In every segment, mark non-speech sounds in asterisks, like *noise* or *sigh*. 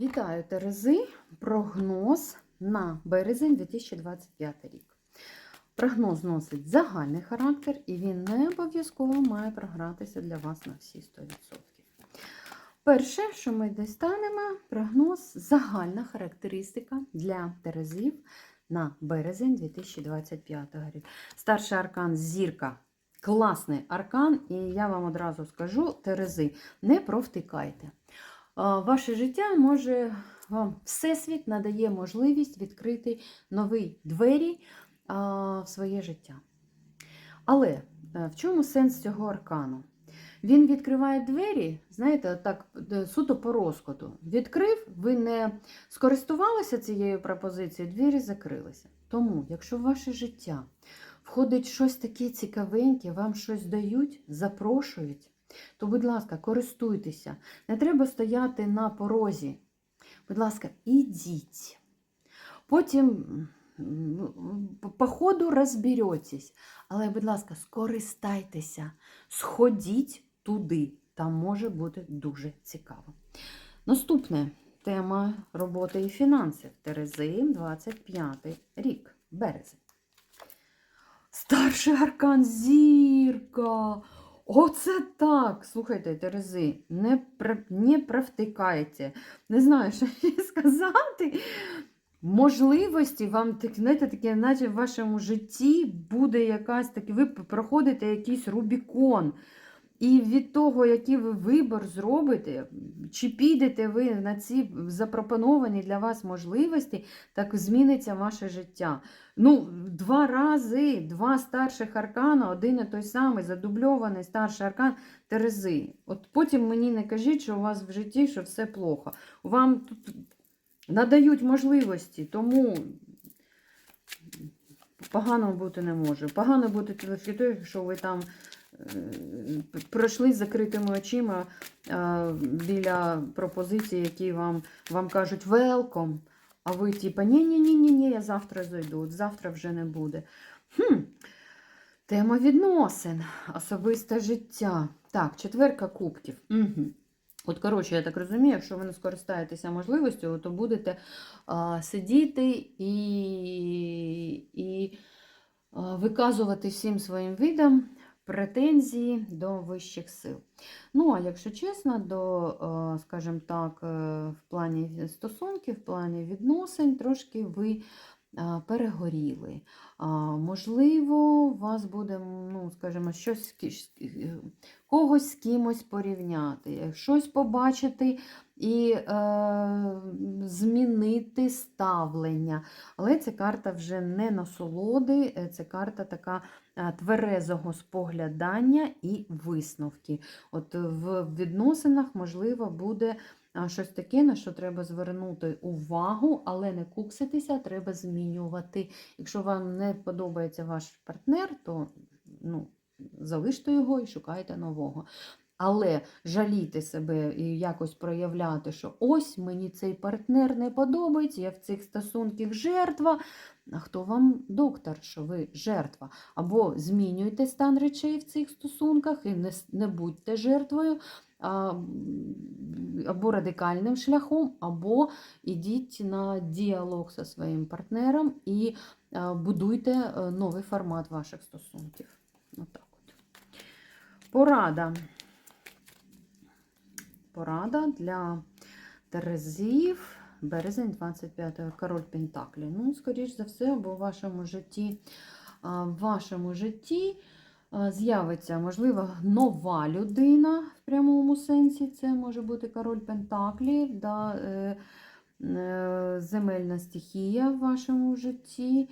Вітаю Терези! Прогноз на березень 2025 рік. Прогноз носить загальний характер і він не обов'язково має програтися для вас на всі 100%. Перше, що ми дістанемо, прогноз загальна характеристика для Терезів на березень 2025 рік. Старший аркан зірка. Класний аркан, і я вам одразу скажу, Терези, не провтикайте. Ваше життя може вам Всесвіт надає можливість відкрити нові двері в своє життя. Але е, в чому сенс цього аркану? Він відкриває двері, знаєте, так суто по розкладу. Відкрив, ви не скористувалися цією пропозицією, двері закрилися. Тому, якщо в ваше життя входить щось таке цікавеньке, вам щось дають, запрошують, то, будь ласка, користуйтеся. Не треба стояти на порозі. Будь ласка, ідіть. Потім по ходу розберетесь. Але, будь ласка, скористайтеся, сходіть туди. Там може бути дуже цікаво. Наступне тема роботи і фінансів. Терези, 25 рік, березень. Старший аркан зірка. Оце так. Слухайте, Терези, не, не провтикайте. Не знаю, *laughs* що сказати. Можливості вам знаєте, таке, наче в вашому житті буде якась таке, ви проходите якийсь Рубікон. І від того, який ви вибір зробите, чи підете ви на ці запропоновані для вас можливості, так зміниться ваше життя. Ну, два рази, два старших аркана, один і той самий задубльований старший аркан Терези. От потім мені не кажіть, що у вас в житті що все плохо. Вам тут надають можливості, тому погано бути не може. Погано бути тільки той, що ви там пройшли з закритими очима е, біля пропозицій, які вам, вам кажуть welcome, а ви типа ні-ні-ні, я завтра зайду, от завтра вже не буде. Хм. Тема відносин, особисте життя. Так, четверка кубків. Угу. От, коротше, я так розумію, якщо ви не скористаєтеся можливістю, то будете а, сидіти і, і а, виказувати всім своїм видам претензії до вищих сил. Ну, а якщо чесно, до, скажімо так, е, в плані стосунків, в плані відносин, трошки ви перегоріли. Можливо, у вас буде, ну, скажімо, щось е, когось з кимось порівняти, щось побачити і е, змінити ставлення. Але ця карта вже не насолоди, е, це карта така е, тверезого споглядання і висновки. От в відносинах, можливо, буде щось таке, на що треба звернути увагу, але не кукситися, треба змінювати. Якщо вам не подобається ваш партнер, то ну, залиште його і шукайте нового. Але жаліти себе і якось проявляти, що ось мені цей партнер не подобається, я в цих стосунках жертва. А хто вам доктор, що ви жертва? Або змінюйте стан речей в цих стосунках і не, не будьте жертвою, а, або радикальним шляхом, або йдіть на діалог зі своїм партнером і будуйте е, новий формат ваших стосунків. Отак от. Порада. Порада для Терезів. Березень 25-го, король Пентаклі. Ну, скоріш за все, бо в вашому житті, в вашому житті з'явиться, можливо, нова людина в прямому сенсі. Це може бути король Пентаклі, да, е, е, земельна стихія в вашому житті.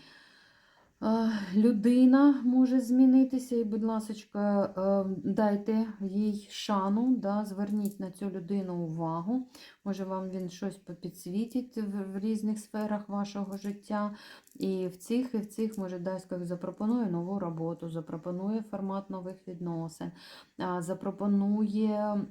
Е, Людина може змінитися, і, будь ласка, дайте їй шану, да, зверніть на цю людину увагу. Може, вам він щось підсвітить в різних сферах вашого життя. І в цих, і в цих, може, дасть запропонує нову роботу, запропонує формат нових відносин, запропонує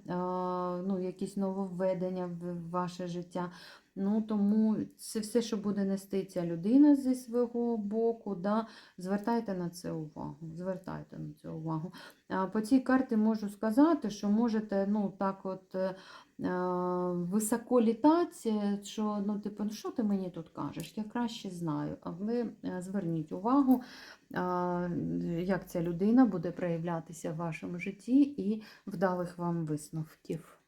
ну, якісь нововведення в ваше життя. Ну, тому це все, що буде нести ця людина зі свого боку, да, звертайте на це увагу. Звертайте на це увагу. А по цій карті можу сказати, що можете ну, так от е, е, високо літати, що ну, типу, ну що ти мені тут кажеш? Я краще знаю. Але е, зверніть увагу, як ця людина буде проявлятися в вашому житті і вдалих вам висновків.